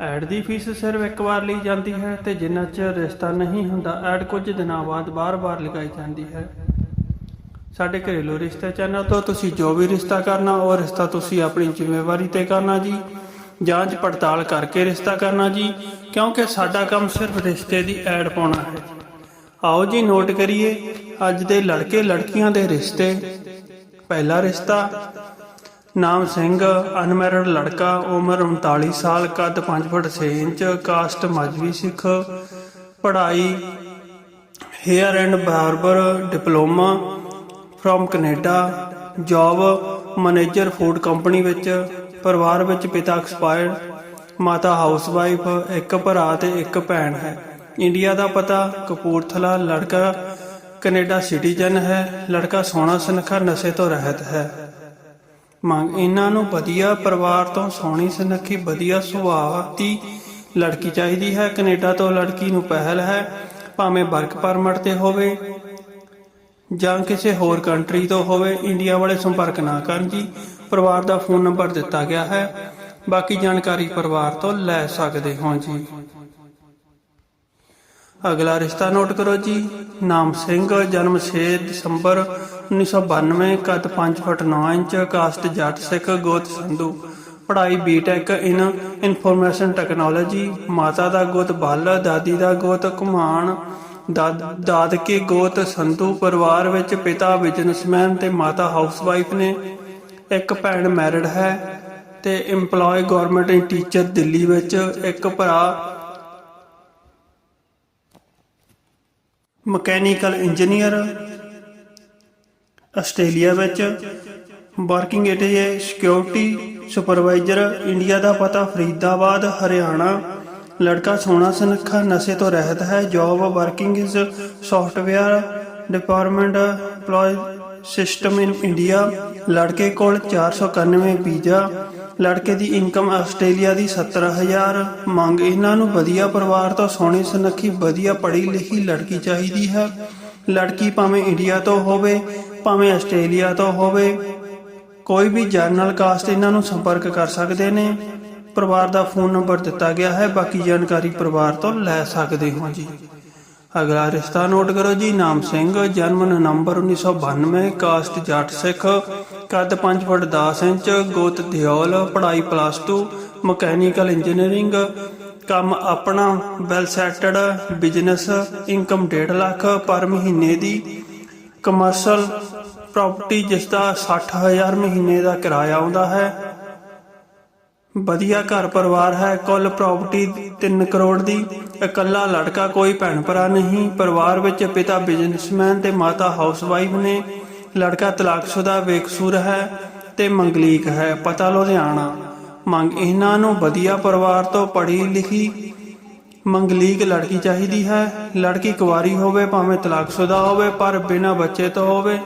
Add ਦੀ fees ਸਿਰਫ ਇੱਕ ਵਾਰ ਲਈ ਜਾਂਦੀ ਹੈ ਤੇ ਜਿੰਨਾ ਚਿਰ ਰਿਸ਼ਤਾ ਨਹੀਂ ਹੁੰਦਾ, ਐਡ ਕੁਝ ਦਿਨਾਂ ਬਾਅਦ ਬਾਰ-ਬਾਰ ਲਗਾਈ ਜਾਂਦੀ ਹੈ। ਸਾਡੇ ਘਰੇਲੂ ਰਿਸ਼ਤੇ ਚੈਨਲ ਤੋਂ ਤੁਸੀਂ ਜੋ ਵੀ ਰਿਸ਼ਤਾ ਕਰਨਾ, ਉਹ ਰਿਸ਼ਤਾ ਤੁਸੀਂ ਆਪਣੀ ਜ਼ਿੰਮੇਵਾਰੀ ਤੇ ਕਰਨਾ ਜੀ। ਜਾਂਚ ਪੜਤਾਲ ਕਰਕੇ ਰਿਸ਼ਤਾ ਕਰਨਾ ਜੀ, ਕਿਉਂਕਿ ਸਾਡਾ ਕੰਮ ਸਿਰਫ ਰਿਸ਼ਤੇ ਦੀ ਐਡ ਪਾਉਣਾ ਹੈ। ਆਓ ਜੀ ਨੋਟ ਕਰੀਏ, ਅੱਜ ਦੇ ਲੜਕੇ ਲੜਕੀਆਂ ਦੇ ਰਿਸ਼ਤੇ। ਪਹਿਲਾ ਰਿਸ਼ਤਾ ਨਾਮ ਸਿੰਘ ਅਨਮੈਰਿਡ ਲੜਕਾ, ਉਮਰ 39 ਸਾਲ, ਕੱਦ 5 foot 6 inch, caste Mazhabi Sikh, ਪੜ੍ਹਾਈ hair and barber, diploma from Canada, job manager food company ਵਿੱਚ, ਪਰਿਵਾਰ ਵਿੱਚ ਪਿਤਾ ਐਕਸਪਾਇਰਡ ਮਾਤਾ ਹਾਊਸਵਾਈਫ, ਇੱਕ ਭਰਾ ਤੇ ਇੱਕ ਭੈਣ ਹੈ। ਇੰਡੀਆ ਦਾ ਪਤਾ, ਕਪੂਰਥਲਾ ਲੜਕਾ ਕੈਨੇਡਾ ਸਿਟੀਜ਼ਨ ਹੈ, ਲੜਕਾ ਸੋਹਣਾ, ਸੁਨੱਖਾ, ਨਸ਼ੇ ਤੋਂ ਰਹਿਤ ਹੈ। ਮੰਗ, ਇਹਨਾਂ ਨੂੰ ਵਧੀਆ ਪਰਿਵਾਰ ਤੋਂ ਸੋਹਣੀ ਸੁਨੱਖੀ, ਵਧੀਆ ਸੁਭਾਅ ਦੀ ਲੜਕੀ ਚਾਹੀਦੀ ਹੈ। ਕੈਨੇਡਾ ਤੋਂ ਲੜਕੀ ਨੂੰ ਪਹਿਲ ਹੈ, ਭਾਵੇਂ ਵਰਕ ਪਰਮਿਟ ਤੇ ਹੋਵੇ ਜਾਂ ਕਿਸੇ ਹੋਰ ਕੰਟਰੀ ਤੋਂ ਹੋਵੇ, ਇੰਡੀਆ ਵਾਲੇ ਸੰਪਰਕ ਨਾ ਕਰਨ ਜੀ। ਪਰਿਵਾਰ ਦਾ ਫੋਨ ਨੰਬਰ ਦਿੱਤਾ ਗਿਆ ਹੈ। ਬਾਕੀ ਜਾਣਕਾਰੀ ਪਰਿਵਾਰ ਤੋਂ ਲੈ ਸਕਦੇ ਹੋ ਜੀ। ਅਗਲਾ ਰਿਸ਼ਤਾ ਨੋਟ ਕਰੋ ਜੀ। ਨਾਮ ਸਿੰਘ, ਜਨਮ 6 ਦਸੰਬਰ 1992 ਕੱਦ 5 ਫੁੱਟ 9 ਇੰਚ ਕਾਸਟ ਜੱਟ ਸਿੱਖ ਗੋਤ ਸੰਧੂ। ਪੜ੍ਹਾਈ ਬੀਟੈਕ ਇਨ ਇਨਫੋਰਮੇਸ਼ਨ ਟੈਕਨੋਲੋਜੀ ਮਾਤਾ ਦਾ ਗੋਤ, ਬਾਲ, ਦਾਦੀ ਦਾ ਗੋਤ ਕੁਮਾਨ ਦਾਦ- ਦਾਦਕੇ ਗੋਤ, ਸੰਧੂ ਪਰਿਵਾਰ ਵਿੱਚ ਪਿਤਾ ਬਿਜ਼ਨਸਮੈਨ ਤੇ ਮਾਤਾ ਹਾਊਸਵਾਈਫ ਨੇ। ਇੱਕ ਭੈਣ ਮੈਰਿਡ ਹੈ ਤੇ EMPLOYE ਗਵਰਨਮੈਂਟ ਟੀਚਰ ਦਿੱਲੀ ਵਿੱਚ। ਇੱਕ ਭਰਾ ਮਕੈਨੀਕਲ ਇੰਜੀਨੀਅਰ ਆਸਟ੍ਰੇਲੀਆ ਵਿੱਚ working it a security supervisor India ਦਾ ਪਤਾ, ਫਰੀਦਾਬਾਦ, ਹਰਿਆਣਾ। ਲੜਕਾ ਸੋਹਣਾ ਸੁਨੱਖਾ ਨਸ਼ੇ ਤੋਂ ਰਹਿਤ ਹੈ job working is software department EMPLOYE system in India ਲੜਕੇ ਕੋਲ 491 ਵੀਜ਼ਾ। ਲੜਕੇ ਦੀ ਇਨਕਮ ਆਸਟ੍ਰੇਲੀਆ ਦੀ 70000 ਮੰਗ ਇਹਨਾਂ ਨੂੰ ਵਧੀਆ ਪਰਿਵਾਰ ਤੋਂ ਸੋਹਣੀ ਸੁਨੱਖੀ, ਵਧੀਆ ਪੜ੍ਹੀ ਲਿਖੀ ਲੜਕੀ ਚਾਹੀਦੀ ਹੈ। ਲੜਕੀ ਭਾਵੇਂ ਇੰਡੀਆ ਤੋਂ ਹੋਵੇ, ਭਾਵੇਂ ਆਸਟ੍ਰੇਲੀਆ ਤੋਂ ਹੋਵੇ, ਕੋਈ ਵੀ ਜਰਨਲ ਕਾਸਟ ਇਹਨਾਂ ਨੂੰ ਸੰਪਰਕ ਕਰ ਸਕਦੇ ਨੇ। ਪਰਿਵਾਰ ਦਾ ਫੋਨ ਨੰਬਰ ਦਿੱਤਾ ਗਿਆ ਹੈ, ਬਾਕੀ ਜਾਣਕਾਰੀ ਪਰਿਵਾਰ ਤੋਂ ਲੈ ਸਕਦੇ ਹੋ ਜੀ। ਅਗਲਾ ਰਿਸ਼ਤਾ ਨੋਟ ਕਰੋ ਜੀ, ਨਾਮ ਸਿੰਘ, ਜਨਮ ਨਵੰਬਰ 1992 ਕਾਸਟ ਜੱਟ ਸਿੱਖ, ਕੱਦ 5 ਫੁੱਟ 10 ਇੰਚ, ਗੋਤ ਦਿਓਲ, ਪੜ੍ਹਾਈ ਪਲੱਸ 2 ਮਕੈਨੀਕਲ ਇੰਜੀਨੀਅਰਿੰਗ ਕੰਮ ਆਪਣਾ well settled business income 1.5 lakh per ਮਹੀਨੇ ਦੀ ਕਮਰਸ਼ਲ ਪ੍ਰਾਪਰਟੀ ਜਿਸ ਦਾ 60000 ਮਹੀਨੇ ਦਾ ਕਿਰਾਇਆ ਆਉਂਦਾ ਹੈ। ਵਧੀਆ ਘਰ ਪਰਿਵਾਰ ਹੈ, ਕੁੱਲ ਪ੍ਰਾਪਰਟੀ 3 ਕਰੋੜ ਦੀ। ਇਕੱਲਾ ਲੜਕਾ ਕੋਈ ਭੈਣ ਭਰਾ ਨਹੀਂ, ਪਰਿਵਾਰ ਵਿੱਚ ਪਿਤਾ ਬਿਜ਼ਨਸਮੈਨ ਤੇ ਮਾਤਾ ਹਾਊਸਵਾਈਫ ਨੇ। ਲੜਕਾ ਤਲਾਕਸ਼ੁਦਾ ਬੇਕਸੂਰ ਹੈ ਤੇ ਮੰਗਲੀਕ ਹੈ, ਪਤਾ ਲੁਧਿਆਣਾ। ਮੰਗ ਇਹਨਾਂ ਨੂੰ ਵਧੀਆ ਪਰਿਵਾਰ ਤੋਂ ਪੜ੍ਹੀ ਲਿਖੀ ਮੰਗਲੀਕ ਲੜਕੀ ਚਾਹੀਦੀ ਹੈ। ਲੜਕੀ ਕੁਵਾਰੀ ਹੋਵੇ, ਭਾਵੇਂ ਤਲਾਕਸ਼ੁਦਾ ਹੋਵੇ, ਪਰ ਬਿਨਾਂ ਬੱਚੇ ਤੋਂ ਹੋਵੇ।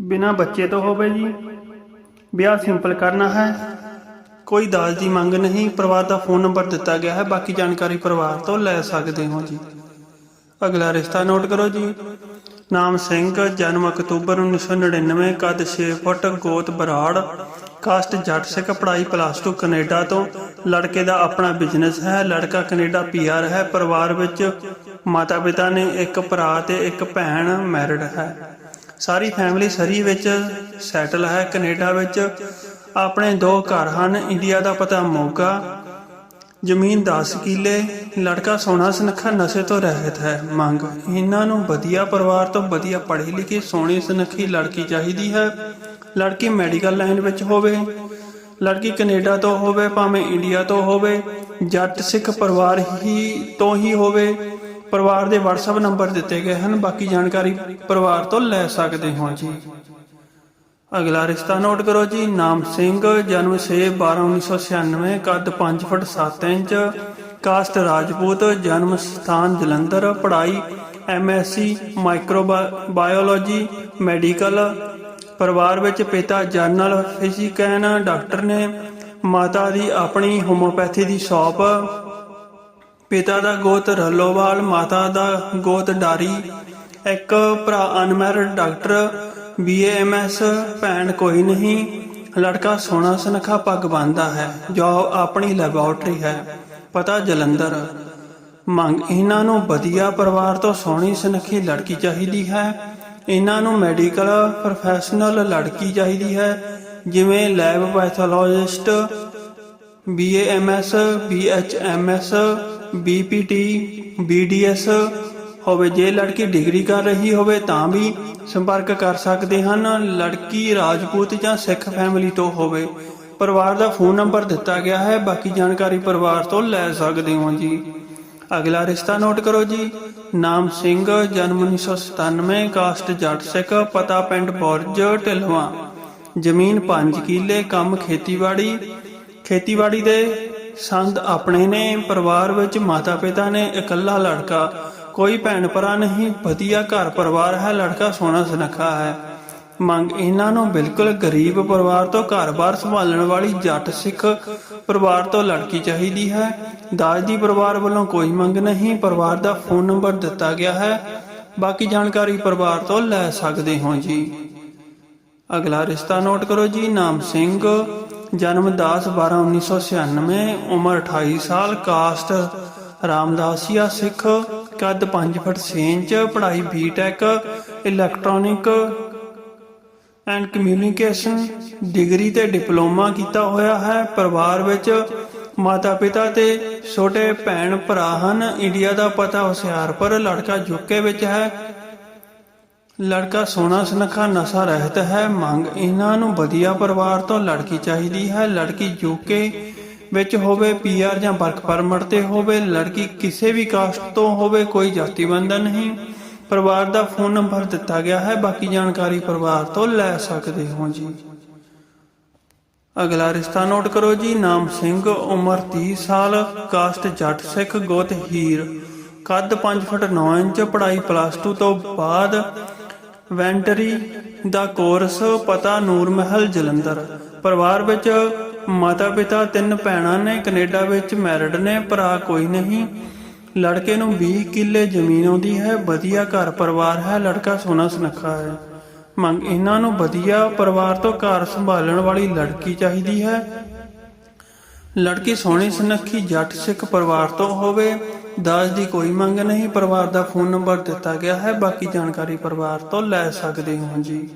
ਬਿਨਾਂ ਬੱਚੇ ਤੋਂ ਹੋਵੇ ਜੀ। ਵਿਆਹ ਸਿੰਪਲ ਕਰਨਾ ਹੈ। ਕੋਈ ਦਾਜ ਦੀ ਮੰਗ ਨਹੀਂ। ਪਰਿਵਾਰ ਦਾ ਫੋਨ ਨੰਬਰ ਦਿੱਤਾ ਗਿਆ ਹੈ। ਬਾਕੀ ਜਾਣਕਾਰੀ ਪਰਿਵਾਰ ਤੋਂ ਲੈ ਸਕਦੇ ਹੋ ਜੀ। ਅਗਲਾ ਰਿਸ਼ਤਾ ਨੋਟ ਕਰੋ ਜੀ। ਨਾਮ ਸਿੰਘ, ਜਨਮ ਅਕਤੂਬਰ 1999 ਕੱਦ 6 ਫੁੱਟ, ਗੋਤ ਬਰਾੜ, ਕਾਸਟ ਜੱਟ ਸਿੱਖ ਪੜ੍ਹਾਈ ਪਲੱਸ 2 ਕੈਨੇਡਾ ਤੋਂ। ਲੜਕੇ ਦਾ ਆਪਣਾ ਬਿਜ਼ਨਸ ਹੈ, ਲੜਕਾ ਕੈਨੇਡਾ ਪੀਆਰ ਹੈ, ਪਰਿਵਾਰ ਵਿੱਚ ਮਾਤਾ ਪਿਤਾ ਨੇ ਇੱਕ ਭਰਾ ਤੇ ਇੱਕ ਭੈਣ ਮੈਰਿਡ ਹੈ। ਸਾਰੀ ਫੈਮਿਲੀ ਸਰੀ ਵਿੱਚ ਸੈਟਲ ਹੈ, ਕੈਨੇਡਾ ਵਿੱਚ। ਆਪਣੇ ਦੋ ਘਰ ਹਨ, ਇੰਡੀਆ ਦਾ ਪਤਾ ਮੋਗਾ ਜ਼ਮੀਨ 10 ਕਿੱਲੇ, ਲੜਕਾ ਸੋਹਣਾ ਸੁਨੱਖਾ ਨਸ਼ੇ ਤੋਂ ਰਹਿਤ ਹੈ। ਮੰਗ, ਇਹਨਾਂ ਨੂੰ ਵਧੀਆ ਪਰਿਵਾਰ ਤੋਂ ਵਧੀਆ ਪੜ੍ਹੀ ਲਿਖੀ ਸੋਹਣੀ ਸੁਨੱਖੀ ਲੜਕੀ ਚਾਹੀਦੀ ਹੈ। ਲੜਕੀ ਮੈਡੀਕਲ ਲਾਈਨ ਵਿੱਚ ਹੋਵੇ, ਲੜਕੀ ਕੈਨੇਡਾ ਤੋਂ ਹੋਵੇ, ਭਾਵੇਂ ਇੰਡੀਆ ਤੋਂ ਹੋਵੇ, ਜੱਟ ਸਿੱਖ ਪਰਿਵਾਰ ਹੀ ਤੋਂ ਹੀ ਹੋਵੇ, ਪਰਿਵਾਰ ਦੇ WhatsApp ਨੰਬਰ ਦਿੱਤੇ ਗਏ ਹਨ। ਬਾਕੀ ਜਾਣਕਾਰੀ ਪਰਿਵਾਰ ਤੋਂ ਲੈ ਸਕਦੇ ਹੋ ਜੀ। ਅਗਲਾ ਰਿਸ਼ਤਾ ਨੋਟ ਕਰੋ ਜੀ, ਨਾਮ ਸਿੰਘ, ਜਨਮ 6 12 1996 ਕੱਦ 5 ਫੁੱਟ 7 ਇੰਚ ਕਾਸਟ ਰਾਜਪੂਤ, ਜਨਮ ਸਥਾਨ ਜਲੰਧਰ, ਪੜ੍ਹਾਈ ਐਮਐਸਸੀ, ਮਾਈਕਰੋਬਾਇਓਲੋਜੀ, ਮੈਡੀਕਲ, ਪਰਿਵਾਰ ਵਿੱਚ ਪਿਤਾ ਜਨਰਲ ਫਿਜ਼ੀਕੈਨ ਡਾਕਟਰ ਨੇ, ਮਾਤਾ ਦੀ ਆਪਣੀ ਹੋਮੋਪੈਥੀ ਦੀ ਸ਼ਾਪ, ਪਿਤਾ ਦਾ ਗੋਤ ਰਲੋਵਾਲ, ਮਾਤਾ ਦਾ ਗੋਤ ਡਾਰੀ, ਇੱਕ ਭਰਾ ਅਨਮੈਰਿਡ ਡਾਕਟਰ ਬੀਏਐਮਐਸ ਭੈਣ ਕੋਈ ਨਹੀਂ। ਲੜਕਾ ਸੋਹਣਾ ਸੁਨੱਖਾ ਪੱਗ ਬੰਨਦਾ ਹੈ। ਜੋ ਆਪਣੀ ਲੈਬੋਰਟਰੀ ਹੈ। ਪਤਾ ਜਲੰਧਰ। ਮੰਗ, ਇਹਨਾਂ ਨੂੰ ਵਧੀਆ ਪਰਿਵਾਰ ਤੋਂ ਸੋਹਣੀ ਸੁਨੱਖੀ ਲੜਕੀ ਚਾਹੀਦੀ ਹੈ। ਇਹਨਾਂ ਨੂੰ ਮੈਡੀਕਲ ਪ੍ਰੋਫੈਸ਼ਨਲ ਲੜਕੀ ਚਾਹੀਦੀ ਹੈ। ਜਿਵੇਂ lab pathologist BAMS BHMS BPT BDS ਹੋਵੇ, ਜੇ ਲੜਕੀ ਡਿਗਰੀ ਕਰ ਰਹੀ ਹੋਵੇ ਤਾਂ ਵੀ ਸੰਪਰਕ ਕਰ ਸਕਦੇ ਹਨ। ਲੜਕੀ ਰਾਜਪੂਤ ਜਾਂ ਸਿੱਖ ਫੈਮਿਲੀ ਤੋਂ ਹੋਵੇ। ਪਰਿਵਾਰ ਦਾ ਫੋਨ ਨੰਬਰ ਦਿੱਤਾ ਗਿਆ ਹੈ। ਬਾਕੀ ਜਾਣਕਾਰੀ ਪਰਿਵਾਰ ਤੋਂ ਲੈ ਸਕਦੇ ਹੋ ਜੀ। ਅਗਲਾ ਰਿਸ਼ਤਾ ਨੋਟ ਕਰੋ ਜੀ। ਨਾਮ ਸਿੰਘ, ਜਨਮ 1997 ਕਾਸਟ ਜੱਟ ਸਿੱਖ, ਪਤਾ ਪਿੰਡ ਬੁਰਜ, ਢਿਲਵਾ। ਜ਼ਮੀਨ 5 ਕਿੱਲੇ, ਕੰਮ ਖੇਤੀਬਾੜੀ। ਖੇਤੀਬਾੜੀ ਦੇ ਸੰਦ ਆਪਣੇ ਨੇ। ਪਰਿਵਾਰ ਵਿੱਚ ਮਾਤਾ ਪਿਤਾ ਨੇ, ਇਕੱਲਾ ਲੜਕਾ। ਕੋਈ ਭੈਣ ਭਰਾ ਨਹੀਂ, ਵਧੀਆ ਘਰ ਪਰਿਵਾਰ ਹੈ, ਲੜਕਾ ਸੋਹਣਾ ਸੁਨੱਖਾ ਹੈ। ਮੰਗ ਇਹਨਾਂ ਨੂੰ ਬਿਲਕੁਲ ਗਰੀਬ ਪਰਿਵਾਰ ਤੋਂ ਘਰ-ਬਾਰ ਸੰਭਾਲਣ ਵਾਲੀ ਜੱਟ ਸਿੱਖ ਪਰਿਵਾਰ ਤੋਂ ਲੜਕੀ ਚਾਹੀਦੀ ਹੈ। ਦਾਜ ਦੀ ਪਰਿਵਾਰ ਵੱਲੋਂ ਕੋਈ ਮੰਗ ਨਹੀਂ, ਪਰਿਵਾਰ ਦਾ ਫੋਨ ਨੰਬਰ ਦਿੱਤਾ ਗਿਆ ਹੈ। ਬਾਕੀ ਜਾਣਕਾਰੀ ਪਰਿਵਾਰ ਤੋਂ ਲੈ ਸਕਦੇ ਹੋ ਜੀ। ਅਗਲਾ ਰਿਸ਼ਤਾ ਨੋਟ ਕਰੋ ਜੀ, ਨਾਮ ਸਿੰਘ, ਜਨਮ 10 12 1996 ਉਮਰ 28 ਸਾਲ, ਕਾਸਟ ਰਾਮਦਾਸੀਆ ਸਿੱਖ ਕੱਦ 5 ਫੁੱਟ 6 ਇੰਚ, ਪੜ੍ਹਾਈ B Tech electronic and communication degree ਤੇ ਡਿਪਲੋਮਾ ਕੀਤਾ ਹੋਇਆ ਹੈ। ਪਰਿਵਾਰ ਵਿੱਚ ਮਾਤਾ ਪਿਤਾ ਤੇ ਛੋਟੇ ਭੈਣ ਭਰਾ ਹਨ। ਇੰਡੀਆ ਦਾ ਪਤਾ ਹੁਸ਼ਿਆਰਪੁਰ, ਲੜਕਾ ਯੂਕੇ ਵਿੱਚ ਹੈ। ਲੜਕਾ ਸੋਹਣਾ ਸੁਨੱਖਾ ਨਸ਼ਾ ਰਹਿਤ ਹੈ। ਮੰਗ ਇਹਨਾਂ ਨੂੰ ਵਧੀਆ ਪਰਿਵਾਰ ਤੋਂ ਲੜਕੀ ਚਾਹੀਦੀ ਹੈ। ਲੜਕੀ ਯੂਕੇ ਵਿੱਚ ਹੋਵੇ ਪੀਆਰ ਜਾਂ ਵਰਕ ਪਰਮਿਟ ਤੇ ਹੋਵੇ, ਲੜਕੀ ਕਿਸੇ ਵੀ ਕਾਸਟ ਤੋਂ ਹੋਵੇ, ਕੋਈ ਜਾਤੀ ਬੰਧਨ ਨਹੀਂ। ਪਰਿਵਾਰ ਦਾ ਫੋਨ ਨੰਬਰ ਦਿੱਤਾ ਗਿਆ ਹੈ, ਬਾਕੀ ਜਾਣਕਾਰੀ ਪਰਿਵਾਰ ਤੋਂ ਲੈ ਸਕਦੇ ਹੋ ਜੀ। ਅਗਲਾ ਰਿਸ਼ਤਾ ਨੋਟ ਕਰੋ ਜੀ, ਨਾਮ ਸਿੰਘ, ਉਮਰ 30 ਸਾਲ, ਕਾਸਟ ਜੱਟ ਸਿੱਖ, ਗੋਤ ਹੀਰ। ਕੱਦ 5 ਫੁੱਟ 9 ਇੰਚ, ਪੜ੍ਹਾਈ ਪਲੱਸ 2 ਤੋਂ ਬਾਅਦ ਵੈਂਟਰੀ ਦਾ ਕੋਰਸ, ਪਤਾ ਨੂਰ ਮਹਿਲ, ਜਲੰਧਰ। ਪਰਿਵਾਰ ਵਿੱਚ ਮਾਤਾ ਪਿਤਾ ਤਿੰਨ ਭੈਣਾਂ ਨੇ ਕੈਨੇਡਾ ਵਿੱਚ ਮੈਰਿਡ ਨੇ, ਭਰਾ ਕੋਈ ਨਹੀਂ। ਲੜਕੇ ਨੂੰ 20 ਕਿੱਲੇ ਜ਼ਮੀਨ ਆਉਂਦੀ ਹੈ, ਵਧੀਆ ਘਰ ਪਰਿਵਾਰ ਹੈ, ਲੜਕਾ ਸੋਹਣਾ ਸੁਨੱਖਾ ਹੈ। ਮੰਗ ਇਹਨਾਂ ਨੂੰ ਵਧੀਆ ਪਰਿਵਾਰ ਤੋਂ ਘਰ ਸੰਭਾਲਣ ਵਾਲੀ ਲੜਕੀ ਚਾਹੀਦੀ ਹੈ। ਲੜਕੀ ਸੋਹਣੀ ਸੁਨੱਖੀ, ਜੱਟ ਸਿੱਖ ਪਰਿਵਾਰ ਤੋਂ ਹੋਵੇ, ਦਾਜ ਦੀ ਕੋਈ ਮੰਗ ਨਹੀਂ, ਪਰਿਵਾਰ ਦਾ ਫੋਨ ਨੰਬਰ ਦਿੱਤਾ ਗਿਆ ਹੈ, ਬਾਕੀ ਜਾਣਕਾਰੀ ਪਰਿਵਾਰ ਤੋਂ ਲੈ ਸਕਦੇ ਹੋ ਜੀ।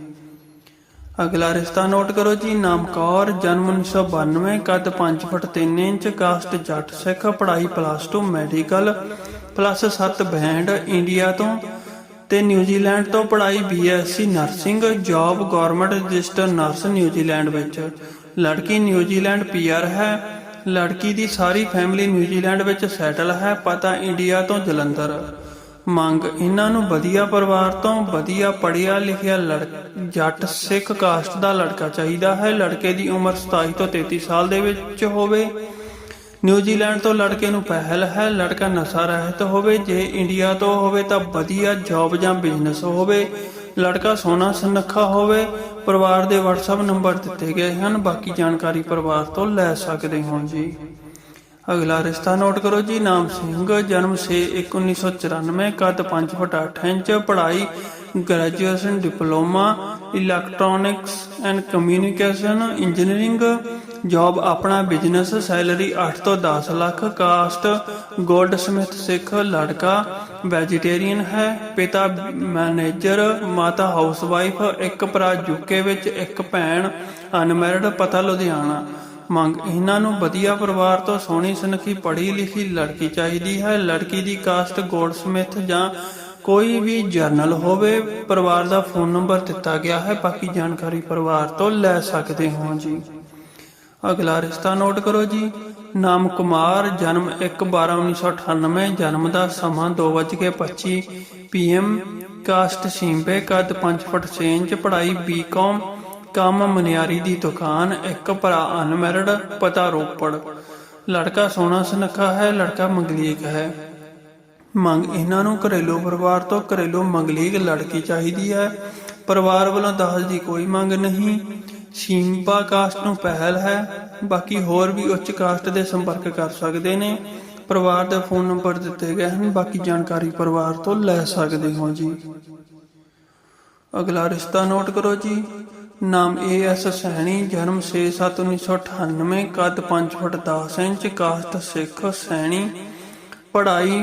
ਅਗਲਾ ਰਿਸ਼ਤਾ ਨੋਟ ਕਰੋ ਜੀ ਨਾਮ ਕੌਰ ਜਨਮ 1992 ਕੱਦ 5 ਫੁੱਟ 3 ਇੰਚ ਕਾਸਟ ਜੱਟ ਸਿੱਖ, ਪੜ੍ਹਾਈ plus 2 medical plus 7 band India ਤੋਂ ਤੇ ਨਿਊਜ਼ੀਲੈਂਡ ਤੋਂ ਪੜ੍ਹਾਈ BSc nursing job government register nurse New Zealand ਵਿੱਚ। ਲੜਕੀ ਨਿਊਜ਼ੀਲੈਂਡ ਪੀਆਰ ਹੈ। ਲੜਕੀ ਦੀ ਸਾਰੀ ਫੈਮਿਲੀ ਨਿਊਜ਼ੀਲੈਂਡ ਵਿੱਚ ਸੈਟਲ ਹੈ। ਪਤਾ ਇੰਡੀਆ ਤੋਂ ਜਲੰਧਰ। ਮੰਗ ਇਹਨਾਂ ਨੂੰ ਵਧੀਆ ਪਰਿਵਾਰ ਤੋਂ ਵਧੀਆ ਪੜ੍ਹਿਆ ਲਿਖਿਆ ਲੜ, ਜੱਟ ਸਿੱਖ ਕਾਸਟ ਦਾ ਲੜਕਾ ਚਾਹੀਦਾ ਹੈ। ਲੜਕੇ ਦੀ ਉਮਰ 27 ਤੋਂ 33 ਸਾਲ ਦੇ ਵਿੱਚ ਹੋਵੇ। ਨਿਊਜ਼ੀਲੈਂਡ ਤੋਂ ਲੜਕੇ ਨੂੰ ਪਹਿਲ ਹੈ। ਲੜਕਾ ਨਸ਼ਾ ਰਹਿਤ ਹੋਵੇ। ਜੇ ਇੰਡੀਆ ਤੋਂ ਹੋਵੇ ਤਾਂ ਵਧੀਆ ਜੌਬ ਜਾਂ ਬਿਜ਼ਨਸ ਹੋਵੇ। ਲੜਕਾ ਸੋਹਣਾ ਸੁਨੱਖਾ ਹੋਵੇ। ਪਰਿਵਾਰ ਦੇ WhatsApp ਨੰਬਰ ਦਿੱਤੇ ਗਏ ਹਨ। ਬਾਕੀ ਜਾਣਕਾਰੀ ਪਰਿਵਾਰ ਤੋਂ ਲੈ ਸਕਦੇ ਹੋ ਜੀ। ਅਗਲਾ ਰਿਸ਼ਤਾ ਨੋਟ ਕਰੋ ਜੀ, ਨਾਮ ਸਿੰਘ, ਜਨਮ 6 1994 ਕੱਦ 5 ਫੁੱਟ 8 ਇੰਚ, ਪੜ੍ਹਾਈ graduation diploma electronics and communication engineering job ਆਪਣਾ ਬਿਜ਼ਨਸ ਸੈਲਰੀ 8 ਤੋਂ 10 lakh caste goldsmith Sikh, ਲੜਕਾ ਵੈਜੀਟੇਰੀਅਨ ਹੈ, ਪਿਤਾ ਮੈਨੇਜਰ ਮਾਤਾ ਹਾਊਸਵਾਈਫ ਇੱਕ ਭਰਾ ਯੂਕੇ ਵਿੱਚ, ਇੱਕ ਭੈਣ ਅਨਮੈਰਿਡ ਪਤਾ ਲੁਧਿਆਣਾ। ਮੰਗ ਇਹਨਾਂ ਨੂੰ ਵਧੀਆ ਪਰਿਵਾਰ ਤੋਂ ਸੋਹਣੀ ਸੁਨੱਖੀ ਪੜ੍ਹੀ ਲਿਖੀ ਲੜਕੀ ਚਾਹੀਦੀ ਹੈ। ਲੜਕੀ ਦੀ ਕਾਸਟ ਗੋਲਡਸਮਿਥ ਜਾਂ ਕੋਈ ਵੀ ਜਰਨਲ ਹੋਵੇ, ਪਰਿਵਾਰ ਦਾ ਫੋਨ ਨੰਬਰ ਦਿੱਤਾ ਗਿਆ ਹੈ। ਬਾਕੀ ਜਾਣਕਾਰੀ ਪਰਿਵਾਰ ਤੋਂ ਲੈ ਸਕਦੇ ਹੋ ਜੀ। ਅਗਲਾ ਰਿਸ਼ਤਾ ਨੋਟ ਕਰੋ ਜੀ। ਨਾਮ ਕੁਮਾਰ, ਜਨਮ 1/12/1998 ਜਨਮ ਦਾ ਸਮਾਂ 2:25 ਪੀਐਮ ਕਾਸਟ ਸਿੰਬੇ ਕੱਦ 5 ਫੁੱਟ 6 ਇੰਚ, ਪੜ੍ਹਾਈ ਬੀਕਾਮ ਕੰਮ ਮਨਿਆਰੀ ਦੀ ਦੁਕਾਨ, ਇੱਕ ਭਰਾ ਅਨਮੈਰਿਡ, ਪਤਾ ਰੋਪੜ। ਲੜਕਾ ਸੋਹਣਾ ਸੁਨੱਖਾ ਹੈ, ਲੜਕਾ ਮੰਗਲੀਕ ਹੈ। ਮੰਗ ਇਹਨਾਂ ਨੂੰ ਘਰੇਲੂ ਪਰਿਵਾਰ ਤੋਂ ਘਰੇਲੂ ਮੰਗਲੀਕ ਲੜਕੀ ਚਾਹੀਦੀ ਹੈ। ਪਰਿਵਾਰ ਵੱਲੋਂ ਦਾਜ ਦੀ ਕੋਈ ਮੰਗ ਨਹੀਂ। ਸੀਮਪਾ ਕਾਸਟ ਨੂੰ ਪਹਿਲ ਹੈ। ਬਾਕੀ ਹੋਰ ਵੀ ਉੱਚ ਕਾਸਟ ਦੇ ਸੰਪਰਕ ਕਰ ਸਕਦੇ ਨੇ। ਪਰਿਵਾਰ ਦਾ ਫੋਨ ਨੰਬਰ ਦਿੱਤੇ ਗਏ ਹਨ। ਬਾਕੀ ਜਾਣਕਾਰੀ ਪਰਿਵਾਰ ਤੋਂ ਲੈ ਸਕਦੇ ਹੋ ਜੀ। ਅਗਲਾ ਰਿਸ਼ਤਾ ਨੋਟ ਕਰੋ ਜੀ। ਨਾਮ ਏ ਐਸ ਸੈਣੀ ਜਨਮ 6/7/1998 ਕੱਦ 5 foot 10 inch caste Sikh Saini ਪੜ੍ਹਾਈ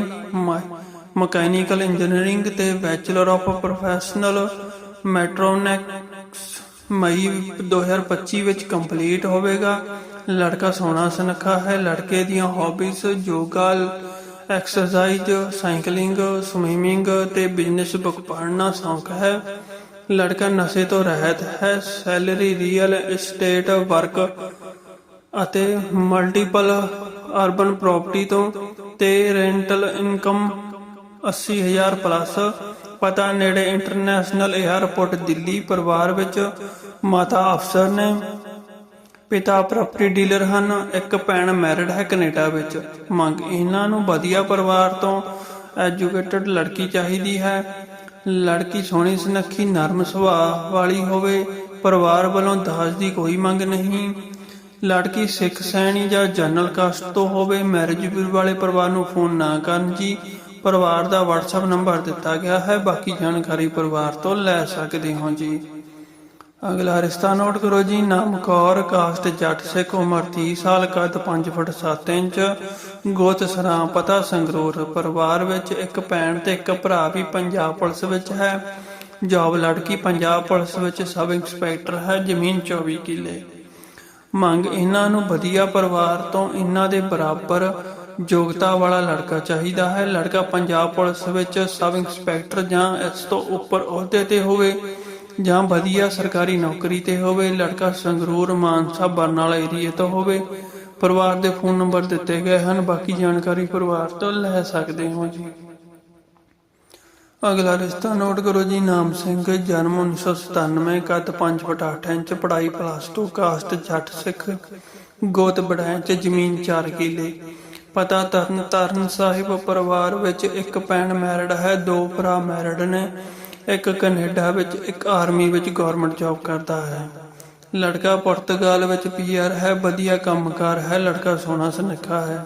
ਮਕੈਨੀਕਲ ਇੰਜੀਨੀਅਰਿੰਗ ਤੇ ਬੈਚਲਰ ਆਫ ਪ੍ਰੋਫੈਸ਼ਨਲ ਮੈਟਰੋਨੈਕਸ, ਮਈ 2025 ਵਿੱਚ ਕੰਪਲੀਟ ਹੋਵੇਗਾ। ਲੜਕਾ ਸੋਹਣਾ ਸੁਨੱਖਾ ਹੈ, ਲੜਕੇ ਦੀਆਂ hobbies yoga exercise cycling swimming ਤੇ ਬਿਜ਼ਨਸ ਬੁੱਕ ਪੜ੍ਹਨਾ ਸ਼ੌਂਕ ਹੈ। ਲੜਕਾ ਨਸ਼ੇ ਤੋਂ ਰਹਿਤ ਹੈ ਸੈਲਰੀ ਰੀਅਲ ਏਸਟੇਟ ਵਰਕ ਅਤੇ ਮਲਟੀਪਲ ਅਰਬਨ ਪ੍ਰਾਪਰਟੀ ਤੋਂ ਤੇ ਰੈਂਟਲ ਇਨਕਮ 80000 ਪਲੱਸ ਪਤਾ ਨੇੜੇ ਇੰਟਰਨੈਸ਼ਨਲ 에ਅਰਪੋਰਟ ਦਿੱਲੀ ਪਰਿਵਾਰ ਵਿੱਚ ਮਾਤਾ ਅਫਸਰ ਨੇ ਪਿਤਾ ਪ੍ਰਾਪਰਟੀ ਡੀਲਰ ਹਨ, ਇੱਕ ਭੈਣ ਮੈਰਿਡ ਹੈ ਕੈਨੇਡਾ ਵਿੱਚ। ਮੰਗ ਇਹਨਾਂ ਨੂੰ ਵਧੀਆ ਪਰਿਵਾਰ ਤੋਂ ਐਜੂਕੇਟਡ ਲੜਕੀ ਚਾਹੀਦੀ ਹੈ। ਲੜਕੀ ਸੋਹਣੀ ਸੁਨੱਖੀ, ਨਰਮ ਸੁਭਾਅ ਵਾਲੀ ਹੋਵੇ, ਪਰਿਵਾਰ ਵੱਲੋਂ ਦਾਜ ਦੀ ਕੋਈ ਮੰਗ ਨਹੀਂ। ਲੜਕੀ ਸਿੱਖ, ਸੈਣੀ ਜਾਂ ਜਨਰਲ ਕਾਸਟ ਤੋਂ ਹੋਵੇ ਮੈਰਿਜ ਬਿਊਰੋ ਵਾਲੇ ਪਰਿਵਾਰ ਨੂੰ ਫੋਨ ਨਾ ਕਰਨ ਜੀ। ਪਰਿਵਾਰ ਦਾ WhatsApp ਨੰਬਰ ਦਿੱਤਾ ਗਿਆ ਹੈ, ਬਾਕੀ ਜਾਣਕਾਰੀ ਪਰਿਵਾਰ ਤੋਂ ਲੈ ਸਕਦੇ ਹੋ ਜੀ। ਅਗਲਾ ਰਿਸ਼ਤਾ ਨੋਟ ਕਰੋ ਜੀ, ਨਾਮ ਕੌਰ, ਕਾਸਟ ਜੱਟ, ਸਿੱਖ ਉਮਰ 30 ਸਾਲ, ਕੱਦ 5 ਫੁੱਟ 7 ਇੰਚ, ਗੋਤ ਸਰਾਂ ਪਤਾ, ਸੰਗਰੂਰ ਪਰਿਵਾਰ ਵਿੱਚ ਇੱਕ ਭੈਣ ਤੇ ਇੱਕ ਭਰਾ ਵੀ ਪੰਜਾਬ ਪੁਲਿਸ ਵਿੱਚ ਹੈ। ਜੌਬ ਲੜਕੀ ਪੰਜਾਬ ਪੁਲਿਸ ਵਿੱਚ ਸਬ ਇੰਸਪੈਕਟਰ ਹੈ, ਜ਼ਮੀਨ 24 ਕਿੱਲੇ। ਮੰਗ ਇਹਨਾਂ ਨੂੰ ਵਧੀਆ ਪਰਿਵਾਰ ਤੋਂ ਇਹਨਾਂ ਦੇ ਬਰਾਬਰ ਯੋਗਤਾ ਵਾਲਾ ਲੜਕਾ ਚਾਹੀਦਾ ਹੈ। ਲੜਕਾ ਪੰਜਾਬ ਪੁਲਿਸ ਵਿੱਚ ਸਬ ਇੰਸਪੈਕਟਰ ਜਾਂ ਇਸ ਤੋਂ ਉੱਪਰ ਅਹੁਦੇ ਤੇ ਹੋਵੇ। ਜਾਂ ਵਧੀਆ ਸਰਕਾਰੀ ਨੌਕਰੀ ਤੇ ਹੋਵੇ, ਲੜਕਾ ਸੰਗਰੂਰ ਮਾਨਸਾ ਬਰਨਾਲਾ ਏਰੀਆ ਤੋਂ ਹੋਵੇ, ਪਰਿਵਾਰ ਦੇ ਫੋਨ ਨੰਬਰ ਦਿੱਤੇ ਗਏ ਹਨ। ਬਾਕੀ ਜਾਣਕਾਰੀ ਪਰਿਵਾਰ ਤੋਂ ਲੈ ਸਕਦੇ ਹੋ ਜੀ। ਅਗਲਾ ਰਿਸ਼ਤਾ ਨੋਟ ਕਰੋ ਜੀ। ਨਾਮ ਸਿੰਘ, ਜਨਮ 1997 ਕੱਦ 5/8 ਇੰਚ, ਪੜ੍ਹਾਈ ਪਲੱਸ 2 ਕਾਸਟ ਜੱਟ, ਸਿੱਖ, ਗੋਤ ਬੜਾਇ ਚ, ਜ਼ਮੀਨ 4 ਕਿਲੇ। ਪਤਾ ਤਰਨ ਤਾਰਨ ਸਾਹਿਬ ਪਰਿਵਾਰ ਵਿੱਚ ਇੱਕ ਭੈਣ ਮੈਰਿਡ ਹੈ, ਦੋ ਭਰਾ ਮੈਰਿਡ ਨੇ। ਇੱਕ ਕੈਨੇਡਾ ਵਿੱਚ ਇੱਕ ਆਰਮੀ ਵਿੱਚ ਗਵਰਨਮੈਂਟ ਜੌਬ ਕਰਦਾ ਹੈ। ਲੜਕਾ ਪੁਰਤਗਾਲ ਵਿੱਚ ਪੀਆਰ ਹੈ, ਵਧੀਆ ਕੰਮਕਾਰ ਹੈ, ਲੜਕਾ ਸੋਹਣਾ ਸੁਨੱਖਾ ਹੈ।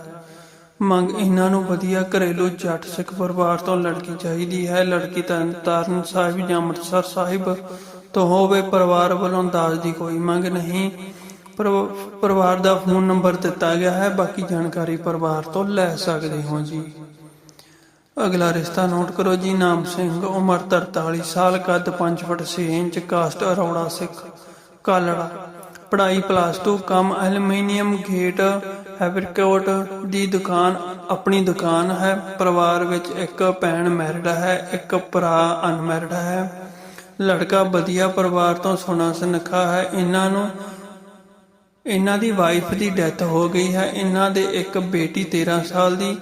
ਮੰਗ ਇਹਨਾਂ ਨੂੰ ਵਧੀਆ ਘਰੇਲੂ ਜੱਟ ਸਿੱਖ ਪਰਿਵਾਰ ਤੋਂ ਲੜਕੀ ਚਾਹੀਦੀ ਹੈ। ਲੜਕੀ ਤਰਨ ਤਾਰਨ ਸਾਹਿਬ ਜਾਂ ਅੰਮ੍ਰਿਤਸਰ ਸਾਹਿਬ ਤੋਂ ਹੋਵੇ, ਪਰਿਵਾਰ ਵੱਲੋਂ ਦਾਜ ਦੀ ਕੋਈ ਮੰਗ ਨਹੀਂ। ਪਰਿਵਾਰ ਦਾ ਫੋਨ ਨੰਬਰ ਦਿੱਤਾ ਗਿਆ ਹੈ, ਬਾਕੀ ਜਾਣਕਾਰੀ ਪਰਿਵਾਰ ਤੋਂ ਲੈ ਸਕਦੇ ਹੋ ਜੀ। ਅਗਲਾ ਰਿਸ਼ਤਾ ਨੋਟ ਕਰੋ ਜੀ, ਨਾਮ ਸਿੰਘ, ਉਮਰ 43 ਸਾਲ ਕੱਦ 5 foot 6 inch caste Arora Sikh, Kalra, ਪੜ੍ਹਾਈ ਪਲੱਸ 2 ਕੰਮ ਐਲੂਮੀਨੀਅਮ ਗੇਟ ਫੈਬਰਿਕੇਟ ਦੀ ਦੁਕਾਨ, ਆਪਣੀ ਦੁਕਾਨ ਹੈ, ਪਰਿਵਾਰ ਵਿੱਚ ਇੱਕ ਭੈਣ ਮੈਰਿਡ ਹੈ, ਇੱਕ ਭਰਾ ਅਨਮੈਰਿਡ ਹੈ। ਲੜਕਾ ਵਧੀਆ ਪਰਿਵਾਰ ਤੋਂ ਸੋਹਣਾ ਸੁਨੱਖਾ ਹੈ, ਇਹਨਾਂ ਨੂੰ, ਇਹਨਾਂ ਦੀ ਵਾਈਫ ਦੀ ਡੈਥ ਹੋ ਗਈ ਹੈ, ਇਹਨਾਂ ਦੇ ਇੱਕ ਬੇਟੀ 13 ਸਾਲ ਦੀ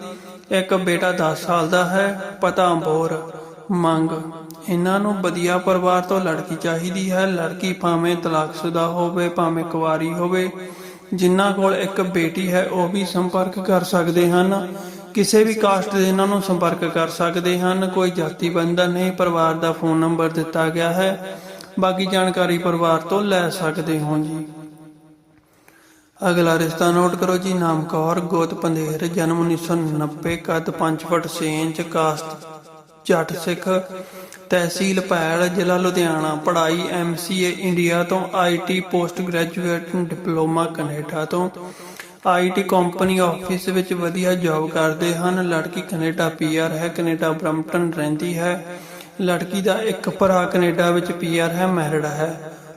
ਇੱਕ ਬੇਟਾ 10 ਸਾਲ ਦਾ ਹੈ, ਪਤਾ ਅੰਬੋਰ ਮੰਗ, ਇਹਨਾਂ ਨੂੰ ਵਧੀਆ ਪਰਿਵਾਰ ਤੋਂ ਲੜਕੀ ਚਾਹੀਦੀ ਹੈ। ਲੜਕੀ ਭਾਵੇਂ ਤਲਾਕਸ਼ੁਦਾ ਹੋਵੇ, ਭਾਵੇਂ ਕੁਵਾਰੀ ਹੋਵੇ ਜਿਨ੍ਹਾਂ ਕੋਲ ਇੱਕ ਬੇਟੀ ਹੈ, ਉਹ ਵੀ ਸੰਪਰਕ ਕਰ ਸਕਦੇ ਹਨ। ਕਿਸੇ ਵੀ ਕਾਸਟ ਦੇ ਇਹਨਾਂ ਨੂੰ ਸੰਪਰਕ ਕਰ ਸਕਦੇ ਹਨ। ਕੋਈ ਜਾਤੀ ਬੰਧਨ ਨਹੀਂ, ਪਰਿਵਾਰ ਦਾ ਫੋਨ ਨੰਬਰ ਦਿੱਤਾ ਗਿਆ ਹੈ। ਬਾਕੀ ਜਾਣਕਾਰੀ ਪਰਿਵਾਰ ਤੋਂ ਲੈ ਸਕਦੇ ਹੋ ਜੀ। ਅਗਲਾ ਰਿਸ਼ਤਾ ਨੋਟ ਕਰੋ ਜੀ ਨਾਮ ਕੌਰ ਗੋਤ ਪੰਧੇਰ, ਜਨਮ 1990 ਕੱਦ 5 ਫੁੱਟ 6 ਇੰਚ ਕਾਸਟ ਜੱਟ ਸਿੱਖ, ਤਹਿਸੀਲ ਭੈਲ ਜ਼ਿਲ੍ਹਾ ਲੁਧਿਆਣਾ, ਪੜ੍ਹਾਈ ਐਮਸੀਏ ਇੰਡੀਆ ਤੋਂ IT post graduate diploma Canada ਤੋਂ। ਆਈਟੀ ਕੰਪਨੀ ਆਫਿਸ ਵਿੱਚ ਵਧੀਆ ਜੌਬ ਕਰਦੇ ਹਨ, ਲੜਕੀ ਕੈਨੇਡਾ ਪੀਆਰ ਹੈ, ਕੈਨੇਡਾ ਬ੍ਰੈਂਪਟਨ ਰਹਿੰਦੀ ਹੈ। ਲੜਕੀ ਦਾ ਇੱਕ ਭਰਾ ਕੈਨੇਡਾ ਵਿੱਚ ਪੀਆਰ ਹੈ, ਮੈਰਿਡ ਹੈ।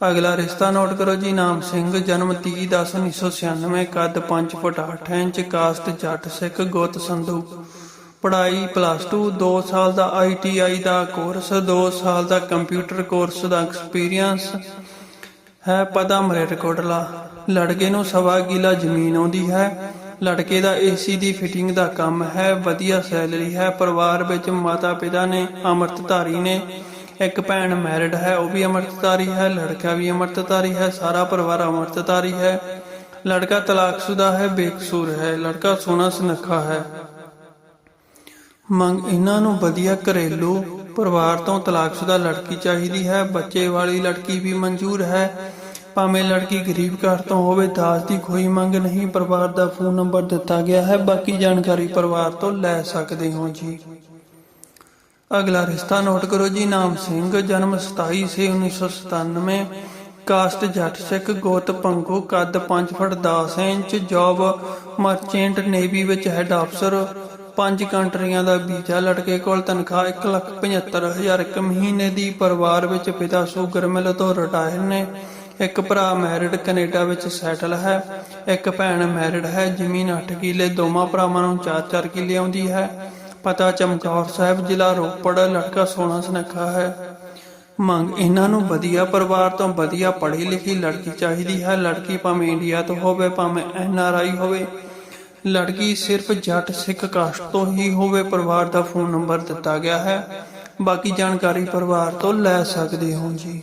ਅਗਲਾ ਰਿਸ਼ਤਾ ਨੋਟ ਕਰੋ ਜੀ, ਨਾਮ ਸਿੰਘ, ਜਨਮ 30 ਦਸ 1996 ਕੱਦ 5 ਫੁੱਟ 8 ਇੰਚ ਕਾਸਟ ਜੱਟ ਸਿੱਖ, ਗੁੱਤ ਸੰਧੂ। ਪੜ੍ਹਾਈ ਪਲੱਸ 2 2 ਸਾਲ ਦਾ ਆਈਟੀਆਈ ਦਾ ਕੋਰਸ 2 ਸਾਲ ਦਾ ਕੰਪਿਊਟਰ ਕੋਰਸ ਦਾ ਐਕਸਪੀਰੀਅੰਸ ਹੈ ਪਤਾ ਮਰੇ ਮਰੇਟਕੋਟਲਾ ਲੜਕੇ ਨੂੰ ਸਵਾ ਕਿਲਾ ਜ਼ਮੀਨ ਆਉਂਦੀ ਹੈ। ਲੜਕੇ ਦਾ ਏਸੀ ਦੀ ਫਿਟਿੰਗ ਦਾ ਕੰਮ ਹੈ, ਵਧੀਆ ਸੈਲਰੀ ਹੈ, ਪਰਿਵਾਰ ਵਿੱਚ ਮਾਤਾ ਪਿਤਾ ਨੇ, ਅੰਮ੍ਰਿਤਧਾਰੀ ਨੇ ਇੱਕ ਭੈਣ ਮੈਰਿਡ ਹੈ, ਉਹ ਵੀ ਅੰਮ੍ਰਿਤਧਾਰੀ ਹੈ, ਲੜਕਾ ਵੀ ਅੰਮ੍ਰਿਤਧਾਰੀ ਹੈ, ਸਾਰਾ ਪਰਿਵਾਰ ਅੰਮ੍ਰਿਤਧਾਰੀ ਹੈ। ਲੜਕਾ ਤਲਾਕਸ਼ੁਦਾ ਹੈ, ਬੇਕਸੂਰ ਹੈ, ਲੜਕਾ ਸੋਹਣਾ ਸੁਨੱਖਾ ਹੈ। ਮੰਗ ਇਹਨਾਂ ਨੂੰ ਵਧੀਆ ਘਰੇਲੂ ਪਰਿਵਾਰ ਤੋਂ ਤਲਾਕਸ਼ੁਦਾ ਲੜਕੀ ਚਾਹੀਦੀ ਹੈ, ਬੱਚੇ ਵਾਲੀ ਲੜਕੀ ਵੀ ਮਨਜ਼ੂਰ ਹੈ। ਭਾਵੇਂ ਲੜਕੀ ਗਰੀਬ ਘਰ ਤੋਂ ਹੋਵੇ, ਦਾਜ ਦੀ ਕੋਈ ਮੰਗ ਨਹੀਂ, ਪਰਿਵਾਰ ਦਾ ਫੋਨ ਨੰਬਰ ਦਿੱਤਾ ਗਿਆ ਹੈ, ਬਾਕੀ ਜਾਣਕਾਰੀ ਪਰਿਵਾਰ ਤੋਂ ਲੈ ਸਕਦੇ ਹੋ ਜੀ। ਅਗਲਾ ਰਿਸ਼ਤਾ ਨੋਟ ਕਰੋ ਜੀ, ਨਾਮ ਸਿੰਘ, ਜਨਮ 27 ਸੇ 1997 ਕਾਸਟ ਜੱਟ ਸਿੱਖ, ਗੋਤ ਪੰਗੂ, ਕੱਦ 5 foot 10 inch, job merchant navy ਵਿੱਚ ਹੈੱਡ ਅਫਸਰ। ਪੰਜ ਕੰਟਰੀਆਂ ਦਾ ਵੀਜ਼ਾ, ਲੜਕੇ ਕੋਲ ਤਨਖਾਹ 175000 ਇੱਕ ਮਹੀਨੇ ਦੀ ਪਰਿਵਾਰ ਵਿੱਚ ਪਿਤਾ ਸ਼ੂਗਰ ਮਿਲ ਤੋਂ ਰਿਟਾਇਰ ਨੇ। ਇੱਕ ਭਰਾ ਮੈਰਿਡ, ਕੈਨੇਡਾ ਵਿੱਚ ਸੈਟਲ ਹੈ। ਇੱਕ ਭੈਣ ਮੈਰਿਡ ਹੈ, ਜ਼ਮੀਨ 8 ਕਿੱਲੇ, ਦੋਵਾਂ ਭਰਾਵਾਂ ਨੂੰ 4-4 ਕਿੱਲੇ ਆਉਂਦੀ ਹੈ। ਪਤਾ ਚਮਕੌਰ ਸਾਹਿਬ ਜ਼ਿਲ੍ਹਾ ਰੋਪੜ, ਲੜਕਾ ਸੋਨਾ ਸੁਨੱਖਾ ਹੈ। ਮੰਗ, ਇਹਨਾਂ ਨੂੰ ਵਧੀਆ ਪਰਿਵਾਰ ਤੋਂ ਵਧੀਆ ਪੜ੍ਹੀ ਲਿਖੀ ਲੜਕੀ ਚਾਹੀਦੀ ਹੈ। ਲੜਕੀ ਭਾਵੇਂ ਇੰਡੀਆ ਤੋਂ ਹੋਵੇ, ਭਾਵੇਂ ਐਨ ਆਰ ਆਈ ਹੋਵੇ। ਲੜਕੀ ਸਿਰਫ ਜੱਟ ਸਿੱਖ ਕਾਸਟ ਤੋਂ ਹੀ ਹੋਵੇ, ਪਰਿਵਾਰ ਦਾ ਫੋਨ ਨੰਬਰ ਦਿੱਤਾ ਗਿਆ ਹੈ। ਬਾਕੀ ਜਾਣਕਾਰੀ ਪਰਿਵਾਰ ਤੋਂ ਲੈ ਸਕਦੇ ਹੋ ਜੀ।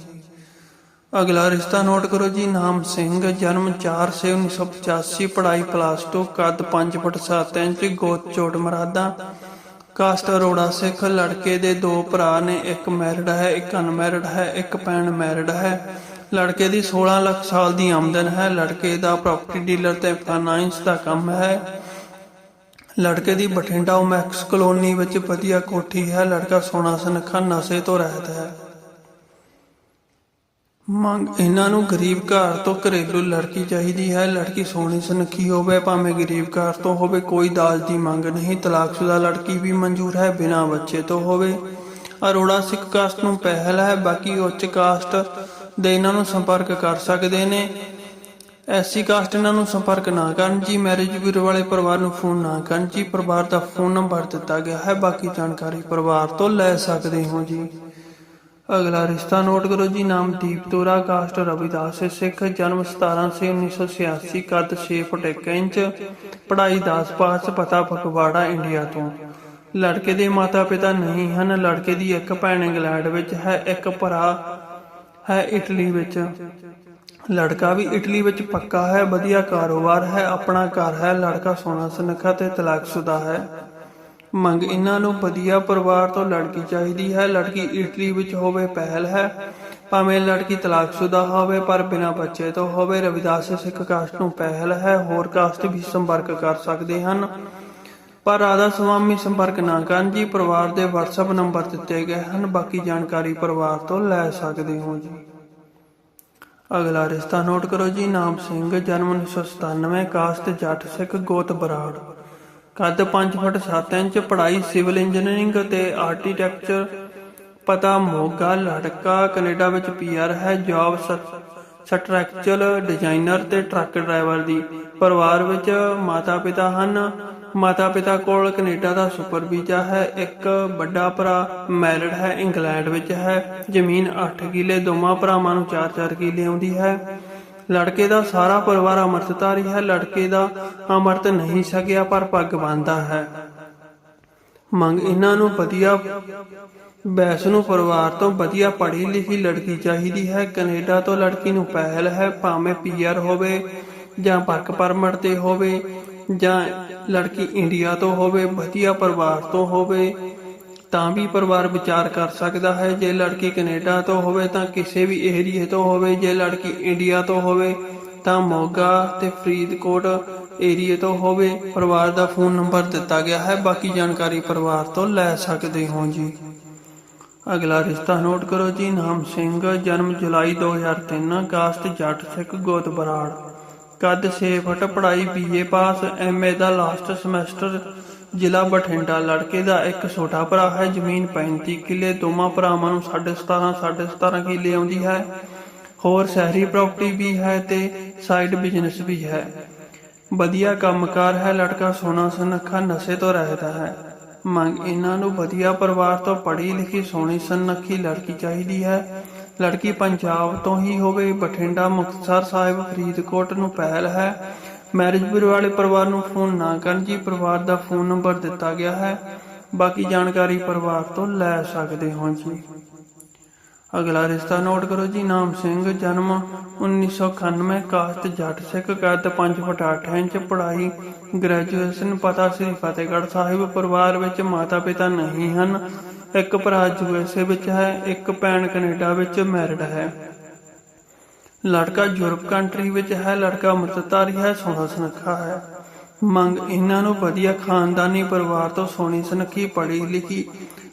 ਅਗਲਾ ਰਿਸ਼ਤਾ ਨੋਟ ਕਰੋ ਜੀ, ਨਾਮ ਸਿੰਘ, ਜਨਮ 4 ਸੇ 1985 ਪੜ੍ਹਾਈ ਪਲੱਸ 2 ਕੱਦ 5 ਫੁੱਟ 7 ਇੰਚ, ਗੋਤ ਚੋਟ ਮਰਾਦਾ। ਕਾਸਟ ਅਰੋੜਾ ਸਿੱਖ ਲੜਕੇ ਦੇ ਦੋ ਭਰਾ ਨੇ, ਇੱਕ ਮੈਰਿਡ ਹੈ, ਇੱਕ ਅਨਮੈਰਿਡ ਹੈ, ਇੱਕ ਭੈਣ ਮੈਰਿਡ ਹੈ। ਲੜਕੇ ਦੀ 16 ਲੱਖ ਸਾਲ ਦੀ ਆਮਦਨ ਹੈ, ਲੜਕੇ ਦਾ ਪ੍ਰਾਪਰਟੀ ਡੀਲਰ ਤੇ ਫਾਈਨਾਂਸ ਦਾ ਕੰਮ ਹੈ। ਲੜਕੇ ਦੀ ਬਠਿੰਡਾ ਮੈਕਸ ਕਲੋਨੀ ਵਿੱਚ ਵਧੀਆ ਕੋਠੀ ਹੈ, ਲੜਕਾ ਸੋਨਾ ਸੁਨੱਖਾ ਨਸ਼ੇ ਤੋਂ ਰਹਿਤ ਹੈ। ਮੰਗ ਇਹਨਾਂ ਨੂੰ ਗਰੀਬ ਘਰ ਤੋਂ ਘਰੇਲੂ ਲੜਕੀ ਚਾਹੀਦੀ ਹੈ। ਲੜਕੀ ਸੋਹਣੀ ਸੁਨੱਖੀ ਹੋਵੇ, ਭਾਵੇਂ ਗਰੀਬ ਘਰ ਤੋਂ ਹੋਵੇ, ਕੋਈ ਦਾਜ ਦੀ ਮੰਗ ਨਹੀਂ। ਤਲਾਕਸ਼ੁਦਾ ਲੜਕੀ ਵੀ ਮਨਜ਼ੂਰ ਹੈ, ਬਿਨਾਂ ਬੱਚੇ ਤੋਂ ਹੋਵੇ। ਅਰੋੜਾ ਸਿੱਖ ਕਾਸਟ ਨੂੰ ਪਹਿਲ ਹੈ, ਬਾਕੀ ਉੱਚ ਕਾਸਟ ਦੇ ਇਹਨਾਂ ਨੂੰ ਸੰਪਰਕ ਕਰ ਸਕਦੇ ਨੇ। ਐਸੀ ਕਾਸਟ ਇਹਨਾਂ ਨੂੰ ਸੰਪਰਕ ਨਾ ਕਰਨ। ਜੀ ਮੈਰਿਜ ਬਿਊਰੋ ਵਾਲੇ ਪਰਿਵਾਰ ਨੂੰ ਫੋਨ ਨਾ ਕਰਨ। ਜੀ ਪਰਿਵਾਰ ਦਾ ਫੋਨ ਨੰਬਰ ਦਿੱਤਾ ਗਿਆ ਹੈ, ਬਾਕੀ ਜਾਣਕਾਰੀ ਪਰਿਵਾਰ ਤੋਂ ਲੈ ਸਕਦੇ ਹੋ ਜੀ। ਅਗਲਾ ਰਿਸ਼ਤਾ ਨੋਟ ਕਰੋ ਜੀ, ਨਾਮ ਦੀਪ ਕਾਸਟ ਰਵਿਦਾਸ ਸਿੱਖ, ਜਨਮ 17 ਸੇ 1986 ਕੱਦ 6 ਫੁੱਟ 1 ਇੰਚ, ਪੜ੍ਹਾਈ 10 ਪਾਸ, ਪਤਾ ਫਗਵਾੜਾ, ਇੰਡੀਆ ਤੋਂ। ਲੜਕੇ ਦੇ ਮਾਤਾ ਪਿਤਾ ਨਹੀਂ ਹਨ, ਲੜਕੇ ਦੀ ਇੱਕ ਭੈਣ ਇੰਗਲੈਂਡ ਵਿੱਚ ਹੈ, ਇੱਕ ਭਰਾ ਹੈ ਇਟਲੀ ਵਿੱਚ। ਲੜਕਾ ਵੀ ਇਟਲੀ ਵਿੱਚ ਪੱਕਾ ਹੈ, ਵਧੀਆ ਕਾਰੋਬਾਰ ਹੈ, ਆਪਣਾ ਘਰ ਹੈ, ਲੜਕਾ ਸੋਨਾ ਸੁਨੱਖਾ ਤੇ ਤਲਾਕਸ਼ੁਦਾ ਹੈ। ਮੰਗ ਇਹਨਾਂ ਨੂੰ ਵਧੀਆ ਪਰਿਵਾਰ ਤੋਂ ਲੜਕੀ ਚਾਹੀਦੀ ਹੈ। ਲੜਕੀ ਇਟਲੀ ਵਿੱਚ ਹੋਵੇ, ਪਹਿਲ ਹੈ। ਭਾਵੇਂ ਲੜਕੀ ਤਲਾਕਸ਼ੁਦਾ ਹੋਵੇ, ਪਰ ਬਿਨਾਂ ਬੱਚੇ ਤੋਂ ਹੋਵੇ, ਰਵਿਦਾਸ ਸਿੱਖ ਕਾਸਟ ਨੂੰ ਪਹਿਲ ਹੈ। ਹੋਰ ਕਾਸਟ ਵੀ ਸੰਪਰਕ ਕਰ ਸਕਦੇ ਹਨ। ਪਰ ਰਾਧਾ ਸੁਆਮੀ ਸੰਪਰਕ ਨਾ ਕਰਨ ਜੀ, ਪਰਿਵਾਰ ਦੇ WhatsApp ਨੰਬਰ ਦਿੱਤੇ ਗਏ ਹਨ। ਬਾਕੀ ਜਾਣਕਾਰੀ ਪਰਿਵਾਰ ਤੋਂ ਲੈ ਸਕਦੇ ਹੋ ਜੀ। ਅਗਲਾ ਰਿਸ਼ਤਾ ਨੋਟ ਕਰੋ ਜੀ। ਨਾਮ ਸਿੰਘ, ਜਨਮ 1997 ਕਾਸਟ ਜੱਟ ਸਿੱਖ, ਗੋਤ ਬਰਾੜ। ਕੱਦ 5 ਫੁੱਟ 7 ਇੰਚ, ਪੜ੍ਹਾਈ ਸਿਵਲ ਇੰਜੀਨੀਅਰਿੰਗ ਤੇ ਆਰਕੀਟੈਕਚਰ। ਪਤਾ ਮੋਗਾ, ਲੜਕਾ, ਕੈਨੇਡਾ ਵਿੱਚ ਪੀਆਰ ਹੈ, ਜੌਬ ਸਟਰਕਚਰਲ ਡਿਜ਼ਾਈਨਰ ਤੇ ਟਰੱਕ ਡਰਾਈਵਰ ਦੀ। ਪਰਿਵਾਰ ਵਿੱਚ ਮਾਤਾ ਪਿਤਾ ਹਨ। ਮਾਤਾ ਪਿਤਾ ਕੋਲ ਕੈਨੇਡਾ ਦਾ ਸੁਪਰ ਵੀਜ਼ਾ ਹੈ। ਇੱਕ ਵੱਡਾ ਭਰਾ ਮੈਰਿਡ ਹੈ, ਇੰਗਲੈਂਡ ਵਿੱਚ ਹੈ। ਜ਼ਮੀਨ 8 ਕਿੱਲੇ, ਦੋਵਾਂ ਭਰਾਵਾਂ ਨੂੰ 4-4 ਕਿੱਲੇ ਆਉਂਦੀ ਹੈ। ਲੜਕੇ ਦਾ ਸਾਰਾ ਪਰਿਵਾਰ ਅੰਮ੍ਰਿਤਧਾਰੀ ਹੈ। ਲੜਕੇ ਦਾ ਅੰਮ੍ਰਿਤ ਨਹੀਂ ਸਕਿਆ ਪਰ ਪੱਗ ਬੰਨਦਾ ਹੈ। ਮੰਗ ਇਹਨਾਂ ਨੂੰ ਵਧੀਆ ਬੈਸ ਨੂੰ ਪਰਿਵਾਰ ਤੋਂ ਵਧੀਆ ਪੜ੍ਹੀ ਲਿਖੀ ਲੜਕੀ ਚਾਹੀਦੀ ਹੈ। ਕੈਨੇਡਾ ਤੋਂ ਲੜਕੀ ਨੂੰ ਪਹਿਲ ਹੈ, ਭਾਵੇਂ ਪੀਆਰ ਹੋਵੇ ਜਾਂ ਵਰਕ ਪਰਮਿਟ ਤੇ ਹੋਵੇ ਜਾਂ ਲੜਕੀ ਇੰਡੀਆ ਤੋਂ ਹੋਵੇ, ਵਧੀਆ ਪਰਿਵਾਰ ਤੋਂ ਹੋਵੇ। ਤਾਂ ਵੀ ਪਰਿਵਾਰ ਵਿਚਾਰ ਕਰ ਸਕਦਾ ਹੈ। ਜੇ ਲੜਕੀ ਕੈਨੇਡਾ ਤੋਂ ਹੋਵੇ ਤਾਂ ਕਿਸੇ ਵੀ ਏਰੀਏ ਤੋਂ ਹੋਵੇ, ਜੇ ਲੜਕੀ ਇੰਡੀਆ ਤੋਂ ਹੋਵੇ ਤਾਂ ਮੋਗਾ ਤੇ ਫਰੀਦਕੋਟ ਏਰੀਏ ਤੋਂ ਹੋਵੇ, ਪਰਿਵਾਰ ਦਾ ਫੋਨ ਨੰਬਰ ਦਿੱਤਾ ਗਿਆ ਹੈ। ਬਾਕੀ ਜਾਣਕਾਰੀ ਪਰਿਵਾਰ ਤੋਂ ਲੈ ਸਕਦੇ ਹੋ ਜੀ। ਅਗਲਾ ਰਿਸ਼ਤਾ ਨੋਟ ਕਰੋ ਜੀ। ਨਾਮ ਸਿੰਘ, ਜਨਮ ਜੁਲਾਈ 2003 ਕਾਸਟ ਜੱਟ ਸਿੱਖ ਗੋਤ ਬਰਾੜ। ਕੱਦ 6 ਫੁੱਟ, ਪੜ੍ਹਾਈ ਬੀਏ ਪਾਸ ਐਮਏ ਦਾ ਲਾਸਟ ਸਮੈਸਟਰ ਜ਼ਿਲ੍ਹਾ ਬਠਿੰਡਾ ਲੜਕੇ ਦਾ ਇੱਕ ਛੋਟਾ ਭਰਾ ਹੈ, ਜ਼ਮੀਨ 35 ਕਿੱਲੇ, ਦੋਵਾਂ ਭਰਾਵਾਂ ਨੂੰ 17.5 17.5 ਕਿੱਲੇ ਆਉਂਦੀ ਹੈ। ਹੋਰ ਸ਼ਹਿਰੀ ਪ੍ਰਾਪਰਟੀ ਵੀ ਹੈ ਤੇ ਸਾਈਡ ਬਿਜ਼ਨਸ ਵੀ ਹੈ। ਵਧੀਆ ਕੰਮਕਾਰ ਹੈ, ਲੜਕਾ ਸੋਨਾ ਸੁਨੱਖਾ, ਨਸ਼ੇ ਤੋਂ ਰਹਿਦਾ ਹੈ। ਮੰਗ, ਇਹਨਾਂ ਨੂੰ ਵਧੀਆ ਪਰਿਵਾਰ ਤੋਂ ਪੜ੍ਹੀ ਲਿਖੀ, ਸੋਹਣੀ ਸੁਨੱਖੀ ਲੜਕੀ ਚਾਹੀਦੀ ਹੈ। ਲੜਕੀ ਪੰਜਾਬ ਤੋਂ ਹੀ ਹੋਵੇ, ਬਠਿੰਡਾ ਮੁਕਤਸਰ ਸਾਹਿਬ, ਫਰੀਦਕੋਟ ਨੂੰ ਪਹਿਲ ਹੈ। ਮੈਰਿਜ ਬਿਊਰੋ ਵਾਲੇ ਪਰਿਵਾਰ ਨੂੰ ਫੋਨ ਨਾ ਕਰਨ ਜੀ, ਪਰਿਵਾਰ ਦਾ ਫੋਨ ਨੰਬਰ ਦਿੱਤਾ ਗਿਆ ਹੈ। ਬਾਕੀ ਜਾਣਕਾਰੀ ਪਰਿਵਾਰ ਤੋਂ ਲੈ ਸਕਦੇ ਹੋ ਜੀ। ਅਗਲਾ ਰਿਸ਼ਤਾ ਨੋਟ ਕਰੋ ਜੀ, ਨਾਮ ਸਿੰਘ, ਜਨਮ 1991 ਕਾਸਟ ਜੱਟ ਸਿੱਖ, ਕੱਦ 5 ਫੁੱਟ 8 ਇੰਚ, ਪੜ੍ਹਾਈ ਗ੍ਰੈਜੂਏਸ਼ਨ ਪਤਾ ਸ੍ਰੀ ਫਤਿਹਗੜ੍ਹ ਸਾਹਿਬ, ਪਰਿਵਾਰ ਵਿੱਚ ਮਾਤਾ ਪਿਤਾ ਨਹੀਂ ਹਨ। ਇੱਕ ਭਰਾ ਯੂਐਸਏ ਵਿੱਚ ਹੈ, ਇੱਕ ਭੈਣ ਕੈਨੇਡਾ ਵਿੱਚ ਮੈਰਿਡ ਹੈ। ਲੜਕਾ ਯੂਰਪ ਕੰਟਰੀ ਵਿੱਚ ਹੈ, ਲੜਕਾ ਮਤਤਾਰੀ ਹੈ, ਸੋਹਣਾ ਸੁਨੱਖਾ ਹੈ। ਮੰਗ ਇਹਨਾਂ ਨੂੰ ਵਧੀਆ ਖਾਨਦਾਨੀ ਪਰਿਵਾਰ ਤੋਂ ਸੋਹਣੀ ਸੁਨੱਖੀ ਪੜ੍ਹੀ ਲਿਖੀ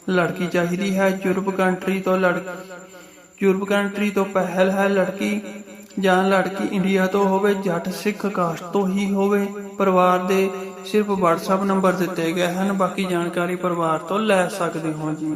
ਲੜਕੀ ਚਾਹੀਦੀ ਹੈ। ਯੂਰਪ ਕੰਟਰੀ ਤੋਂ ਲੜਕੀ ਯੂਰਪ ਕੰਟਰੀ ਤੋਂ ਪਹਿਲ ਹੈ ਲੜਕੀ, ਜਾਂ ਲੜਕੀ ਇੰਡੀਆ ਤੋਂ ਹੋਵੇ, ਜੱਟ ਸਿੱਖ ਕਾਸਟ ਤੋਂ ਹੀ ਹੋਵੇ। ਪਰਿਵਾਰ ਦੇ ਸਿਰਫ WhatsApp ਨੰਬਰ ਦਿੱਤੇ ਗਏ ਹਨ, ਬਾਕੀ ਜਾਣਕਾਰੀ ਪਰਿਵਾਰ ਤੋਂ ਲੈ ਸਕਦੇ ਹੋ ਜੀ।